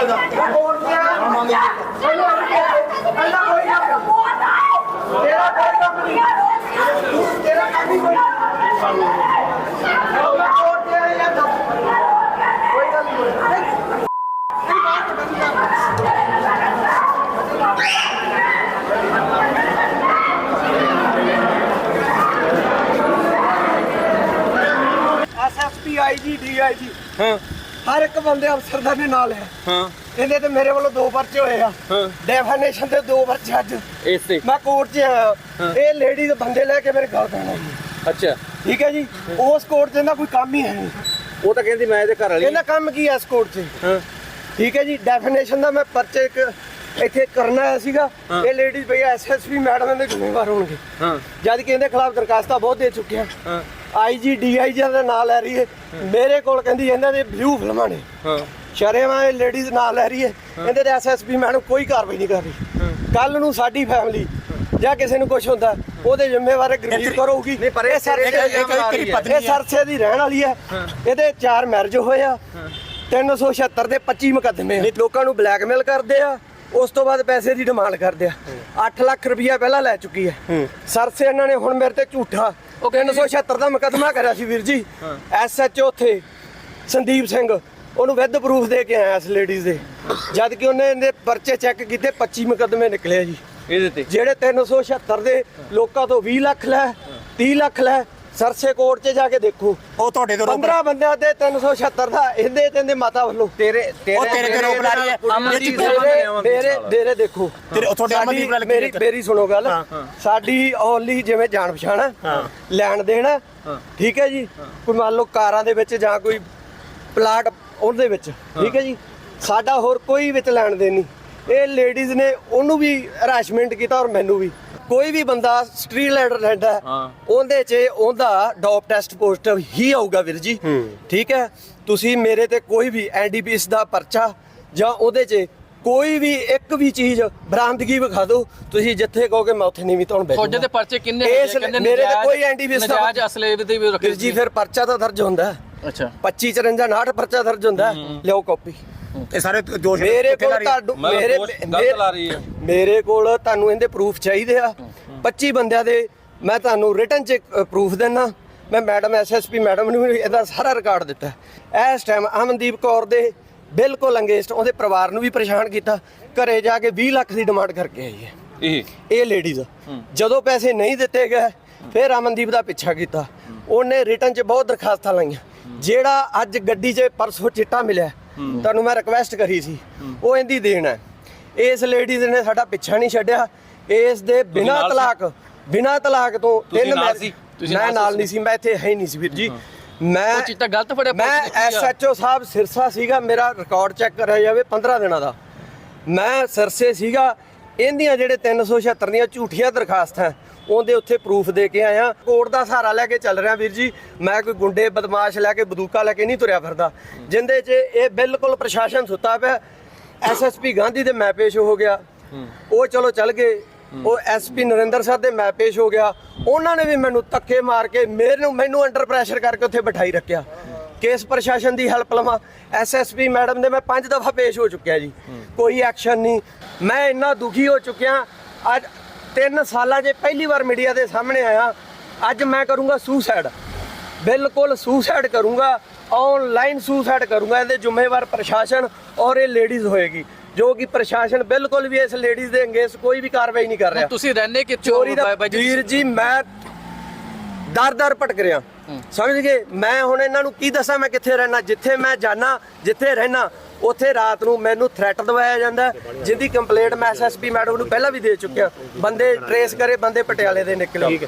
Allah SSP IG DIG ਹਾਂ। ਹਰ ਇੱਕ ਬੰਦੇ ਅਫਸਰ ਦਾ ਨੇ ਨਾਲ ਹੈ। ਹਾਂ। ਇਹਦੇ ਤੇ ਮੇਰੇ ਵੱਲੋਂ ਦੋ ਪਰਚੇ ਹੋਏ ਆ। ਹਾਂ। ਡੈਫੀਨੇਸ਼ਨ ਤੇ ਦੋ ਪਰਚੇ ਅੱਜ। ਇਸੇ। ਮੈਂ ਕੋਰਟ 'ਚ ਆਇਆ ਇਹ ਲੇਡੀ ਦੇ ਬੰਦੇ ਲੈ ਕੇ ਮੇਰੇ ਗਲ ਪੈਣਾ। ਜੀ ਅੱਛਾ। ਠੀਕ ਹੈ ਜੀ? ਉਸ ਕੋਰਟ 'ਚ ਇਹਦਾ ਕੋਈ ਕੰਮ ਹੀ ਹੈ ਨਹੀਂ। ਉਹ ਤਾਂ ਕਹਿੰਦੀ ਮੈਂ ਇਹਦੇ ਘਰ ਵਾਲੀ। ਇਹਦਾ ਕੰਮ ਕੀ ਹੈ ਇਸ ਕੋਰਟ 'ਚ? ਹਾਂ। ਠੀਕ ਹੈ ਜੀ? ਡੈਫੀਨੇਸ਼ਨ ਦਾ ਮੈਂ ਪਰਚੇ ਇੱਕ ਇੱਥੇ ਕਰਨਾ ਆਇਆ ਸੀਗਾ। ਇਹ ਲੇਡੀਜ਼ ਭਈ ਐਸਐਸਪੀ ਮੈਡਮ ਇਹਦੇ ਜ਼ਿੰਮੇਵਾਰ ਹੋਣਗੇ। ਹਾਂ। ਜਦ ਕਿ ਇਹਦੇ ਖਿਲਾਫ ਦਰਖਾਸਤਾਂ ਬਹੁਤ ਦੇ ਚੁੱਕੇ ਆ। ਹਾਂ। ਆਈਜੀ ਡੀਆਈਜੀ ਦਾ ਨਾਂ ਲੈ ਰਹੀ ਹੈ ਮੇਰੇ ਕੋਲ ਕਹਿੰਦੀ ਇਹਨਾਂ ਦੇ ਵਿਊ ਫਿਲਮਾਂ ਨੇ। ਹਾਂ। ਸ਼ਰੇਵਾਂ ਇਹ ਲੇਡੀਜ਼ ਨਾਲ ਲੈ ਰਹੀ ਹੈ। ਇਹਦੇ ਤੇ ਐਸਐਸਪੀ ਮੈਡਮ ਕੋਈ ਕਾਰਵਾਈ ਨਹੀਂ ਕਰ ਰਹੀ ਕੱਲ ਨੂੰ ਸਾਡੀ ਫੈਮਿਲੀ ਜਾਂ ਕਿਸੇ ਨੂੰ ਕੁਝ ਹੁੰਦਾ ਉਹਦੇ ਜ਼ਿੰਮੇਵਾਰ ਗਰੀਬ ਕਰੋਗੀ ਨਹੀਂ, ਪਰ ਇਹ ਸਰਸੇ ਇੱਕ- ਇੱਕ- ਇੱਕ ਤੇਰੀ ਪਤਨੀ ਇਹ ਸਰਸੇ ਦੀ ਰਹਿਣ ਵਾਲੀ ਹੈ। ਇਹਦੇ ਚਾਰ ਮੈਰਿਜ ਹੋਏ ਆ। 376 ਦੇ 25 ਮੁਕੱਦਮੇ ਆ। ਲੋਕਾਂ ਨੂੰ ਬਲੈਕਮੇਲ ਕਰਦੇ ਆ। ਉਸ ਤੋਂ ਬਾਅਦ ਪੈਸੇ ਦੀ ਡਿਮਾਂਡ ਕਰਦੇ ਆ। 8 ਲੱਖ ਰੁਪਇਆ ਪਹਿਲਾਂ ਲੈ ਚੁੱਕੀ ਹੈ। ਸਰਸੇ ਇਹਨਾਂ ਨੇ ਹੁਣ ਮੇਰੇ ਤੇ ਝੂਠਾ ਉਹ 376 ਦਾ ਮੁਕੱਦਮਾ ਕਰਿਆ ਸੀ ਵੀਰ ਜੀ। ਐਸਐਚਓ ਉੱਥੇ ਸੰਦੀਪ ਸਿੰਘ। ਉਹਨੂੰ ਵਿਦ ਪ੍ਰੂਫ ਦੇ ਕੇ ਆਇਆ ਇਸ ਲੇਡੀਜ਼ ਦੇ। ਜਦ ਕਿ ਉਹਨੇ ਇਹਦੇ ਪਰਚੇ ਚੈੱਕ ਕੀਤੇ 25 ਮੁਕੱਦਮੇ ਨਿਕਲੇ ਆ ਜੀ। ਇਹਦੇ ਤੇ? ਜਿਹੜੇ 376 ਦੇ ਲੋਕਾਂ ਤੋਂ 20 ਲੱਖ ਲੈ 30 ਲੱਖ ਲੈ ਸਰਸੇ ਕੋਰਟ 'ਚ ਜਾ ਕੇ ਦੇਖੋ। ਉਹ ਤੁਹਾਡੇ ਤੋਂ ਰੋਕ 15 ਬੰਦਿਆਂ ਤੇ 376 ਦਾ ਇਹਦੇ ਤੇ ਇਹਦੇ ਮਾਤਾ ਵੱਲੋਂ। ਤੇਰੇ ਉਹ ਤੇਰੇ ਤੇ ਰੋਕ ਲਾ ਰਹੀ ਹੈ। ਮੇਰੇ ਮੇਰੇ ਦੇਖੋ। ਤੇਰੇ- ਤੁਹਾਡੇ ਅਮਨਦੀਪ ਨਾਲ ਮੇਰੀ? ਮੇਰੀ ਸੁਣੋ ਗੱਲ। ਸਾਡੀ ਓਨਲੀ ਜਿਵੇਂ ਜਾਣ ਪਛਾਣ ਹੈ। ਲੈਣ ਦੇਣ। ਠੀਕ ਹੈ ਜੀ? ਕੋਈ ਮੰਨ ਲਓ ਕਾਰਾਂ ਦੇ ਵਿੱਚ ਜਾਂ ਕੋਈ ਪਲਾਟ ਉਹਦੇ ਵਿੱਚ ਠੀਕ ਹੈ ਜੀ? ਸਾਡਾ ਹੋਰ ਕੋਈ ਵਿੱਚ ਲੈਣ ਦੇਣ ਨਹੀਂ। ਇਹ ਲੇਡੀਜ਼ ਨੇ ਉਹਨੂੰ ਵੀ ਹਰਾਸਮੈਂਟ ਕੀਤਾ ਔਰ ਮੈਨੂੰ ਵੀ। ਕੋਈ ਵੀ ਬੰਦਾ ਸਟਰੀਟ ਲੈਂਡਰ ਲੈਂਦਾ ਹੈ। ਉਹਦੇ 'ਚ ਉਹਦਾ ਡੌਪ ਟੈਸਟ ਪੋਜ਼ਿਟਿਵ ਹੀ ਆਊਗਾ ਵੀਰ ਜੀ। ਠੀਕ ਹੈ? ਤੁਸੀਂ ਮੇਰੇ ਤੇ ਕੋਈ ਵੀ ਐਨਡੀਪੀਐਸ ਦਾ ਪਰਚਾ ਜਾਂ ਉਹਦੇ 'ਚ ਕੋਈ ਵੀ ਇੱਕ ਵੀ ਚੀਜ਼ ਬਰਾਮਦਗੀ ਵਿਖਾ ਦਿਓ ਤੁਸੀਂ ਜਿੱਥੇ ਕਹੋਗੇ ਮੈਂ ਉੱਥੇ ਨਹੀਂ ਵੀ ਤੁਹਾਨੂੰ ਬੈਠੂਗਾ। ਫੌਜਾਂ ਦੇ ਪਰਚੇ ਕਿੰਨੇ ਇਸ ਕਹਿੰਦੇ ਮੇਰੇ ਤੇ ਨਜਾਇਜ਼- ਕੋਈ ਐਨਡੀਪੀਐਸ ਦਾ ਨਜਾਇਜ਼ ਅਸਲੇ ਵੀ ਰੱਖੇ ਵੀਰ ਜੀ ਫਿਰ ਪਰਚਾ ਤਾਂ ਦਰਜ ਹੁੰਦਾ ਹੈ। ਅੱਛਾ। 25 54 59 ਪਰਚਾ ਦਰਜ ਹੁੰਦਾ ਹੈ। ਲਿਓ ਕਾਪੀ। ਇਹ ਸਾਰੇ ਦੋਸ਼ ਮੇਰੇ ਕੋਲ? ਤੁਹਾਨੂੰ ਮੇਰੇ ਗਲਤ ਲਾ ਰਹੀ ਹੈ। ਮੇਰੇ ਕੋਲ ਤੁਹਾਨੂੰ ਇਹਦੇ ਪ੍ਰੂਫ ਚਾਹੀਦੇ ਆ। 25 ਬੰਦਿਆਂ ਦੇ ਮੈਂ ਤੁਹਾਨੂੰ ਰਿਟਨ ਚ ਪ੍ਰੂਫ ਦੇਣਾ ਮੈਂ ਮੈਡਮ ਐਸਐਸਪੀ ਮੈਡਮ ਨੂੰ ਇਹਦਾ ਸਾਰਾ ਰਿਕਾਰਡ ਦਿੱਤਾ। ਹੈ। ਇਸ ਟਾਈਮ ਅਮਨਦੀਪ ਕੌਰ ਦੇ ਬਿਲਕੁਲ ਅੰਗੇਸਟ ਉਹਦੇ ਪਰਿਵਾਰ ਨੂੰ ਵੀ ਪਰੇਸ਼ਾਨ ਕੀਤਾ। ਘਰੇ ਜਾ ਕੇ 20 ਲੱਖ ਦੀ ਡਿਮਾਂਡ ਕਰਕੇ ਆਈ ਹੈ। ਇਹ? ਇਹ ਲੇਡੀਜ਼ ਜਦੋਂ ਪੈਸੇ ਨਹੀਂ ਦਿੱਤੇ ਗਏ ਫਿਰ ਅਮਨਦੀਪ ਦਾ ਪਿੱਛਾ ਕੀਤਾ। ਉਹਨੇ ਰਿਟਨ 'ਚ ਬਹੁਤ ਦਰਖਾਸਤਾਂ ਲਾਈਆਂ। ਜਿਹੜਾ ਅੱਜ ਗੱਡੀ 'ਚ ਪਰਸੋਂ ਚਿੱਟਾ ਮਿਲਿਆ ਤੁਹਾਨੂੰ ਮੈਂ ਰਿਕਵੈਸਟ ਕਰੀ ਸੀ। ਉਹ ਇਹਦੀ ਦੇਣ ਹੈ। ਇਸ ਲੇਡੀਜ਼ ਨੇ ਸਾਡਾ ਪਿੱਛਾ ਨਹੀਂ ਛੱਡਿਆ। ਇਸ ਦੇ ਬਿਨਾਂ? ਤਲਾਕ ਬਿਨਾਂ ਤਲਾਕ ਤੋਂ ਤਿੰਨ ਮੈਰਿਜ- ਮੈਂ ਨਾਲ? ਨਹੀਂ ਸੀ ਮੈਂ ਇੱਥੇ ਹੈ ਨਹੀਂ ਸੀ ਵੀਰ ਜੀ। ਮੈਂ ਉਹ ਚੀਜ਼ ਤਾਂ ਗਲਤ ਫੜਿਆ ਮੈਂ? ਐਸਐਚਓ ਸਾਹਿਬ ਸਿਰਸਾ ਸੀਗਾ ਮੇਰਾ ਰਿਕਾਰਡ ਚੈੱਕ ਕਰਿਆ ਜਾਵੇ 15 ਦਿਨਾਂ ਦਾ। ਮੈਂ ਸਿਰਸੇ ਸੀਗਾ ਇਹਦੀਆਂ ਜਿਹੜੇ 376 ਦੀਆਂ ਝੂਠੀਆਂ ਦਰਖਾਸਤਾਂ ਉਹਦੇ ਉੱਥੇ ਪ੍ਰੂਫ ਦੇ ਕੇ ਆਇਆ। ਕੋਰਟ ਦਾ ਸਹਾਰਾ ਲੈ ਕੇ ਚੱਲ ਰਿਹਾ ਵੀਰ ਜੀ। ਮੈਂ ਕੋਈ ਗੁੰਡੇ, ਬਦਮਾਸ਼ ਲੈ ਕੇ, ਬਦੂਕਾ ਲੈ ਕੇ ਨਹੀਂ ਤੁਰਿਆ ਫਿਰਦਾ। ਜਿੰਦੇ 'ਚ ਇਹ ਬਿਲਕੁਲ ਪ੍ਰਸ਼ਾਸਨ ਸੁੱਤਾ ਪਿਆ। ਐਸਐਸਪੀ ਗਾਂਧੀ ਦੇ ਮੈਂ ਪੇਸ਼ ਹੋ ਗਿਆ। ਉਹ ਚਲੋ ਚੱਲ ਗਏ। ਉਹ ਐਸਪੀ ਨਰਿੰਦਰ ਸਾਹਿਬ ਦੇ ਮੈਂ ਪੇਸ਼ ਹੋ ਗਿਆ। ਉਹਨਾਂ ਨੇ ਵੀ ਮੈਨੂੰ ਧੱਕੇ ਮਾਰ ਕੇ ਮੈਨੂੰ ਮੈਨੂੰ ਅੰਡਰ ਪ੍ਰੈਸ਼ਰ ਕਰਕੇ ਉੱਥੇ ਬਿਠਾਈ ਰੱਖਿਆ। ਕੇਸ ਪ੍ਰਸ਼ਾਸਨ ਦੀ ਹੈਲਪ ਲਵਾਂ। ਐਸਐਸਪੀ ਮੈਡਮ ਦੇ ਮੈਂ ਪੰਜ ਦਫਾ ਪੇਸ਼ ਹੋ ਚੁੱਕਿਆ ਜੀ। ਕੋਈ ਐਕਸ਼ਨ ਨਹੀਂ। ਮੈਂ ਇੰਨਾ ਦੁਖੀ ਹੋ ਚੁੱਕਿਆ। ਅੱਜ 3 ਸਾਲਾਂ 'ਚ ਪਹਿਲੀ ਵਾਰ ਮੀਡੀਆ ਦੇ ਸਾਹਮਣੇ ਆਇਆ। ਅੱਜ ਮੈਂ ਕਰੂੰਗਾ ਸੁਸਾਈਡ ਬਿਲਕੁਲ ਸੁਸਾਈਡ ਕਰੂੰਗਾ। ਆਨਲਾਈਨ ਸੁਸਾਈਡ ਕਰੂੰਗਾ। ਇਹਦੇ ਜ਼ਿੰਮੇਵਾਰ ਪ੍ਰਸ਼ਾਸਨ ਔਰ ਇਹ ਲੇਡੀਜ਼ ਹੋਏਗੀ। ਜੋ ਕਿ ਪ੍ਰਸ਼ਾਸਨ ਬਿਲਕੁਲ ਵੀ ਇਸ ਲੇਡੀਜ਼ ਦੇ ਅੰਗੇਸ ਕੋਈ ਵੀ ਕਾਰਵਾਈ ਨਹੀਂ ਕਰ ਰਿਹਾ। ਤੁਸੀਂ ਰਹਿੰਦੇ ਕਿੱਥੇ? ਵੀਰ ਜੀ ਮੈਂ ਦਰ ਦਰ ਭਟਕ ਰਿਹਾ। ਸਮਝ ਗਏ? ਮੈਂ ਹੁਣ ਇਹਨਾਂ ਨੂੰ ਕੀ ਦੱਸਾਂ? ਮੈਂ ਕਿੱਥੇ ਰਹਿਣਾ? ਜਿੱਥੇ ਮੈਂ ਜਾਣਾ ਜਿੱਥੇ ਰਹਿਣਾ ਉੱਥੇ ਰਾਤ ਨੂੰ ਮੈਨੂੰ ਥ੍ਰੈਟ ਦਵਾਇਆ ਜਾਂਦਾ ਹੈ, ਜਿਹਦੀ ਕੰਪਲੇਂਟ ਮੈਂ ਐਸਐਸਪੀ ਮੈਡਮ ਨੂੰ ਪਹਿਲਾਂ ਵੀ ਦੇ ਚੁੱਕਿਆ। ਬੰਦੇ ਟਰੇਸ ਕਰੇ ਬੰਦੇ ਪਟਿਆਲੇ ਦੇ ਨਿਕਲੇ।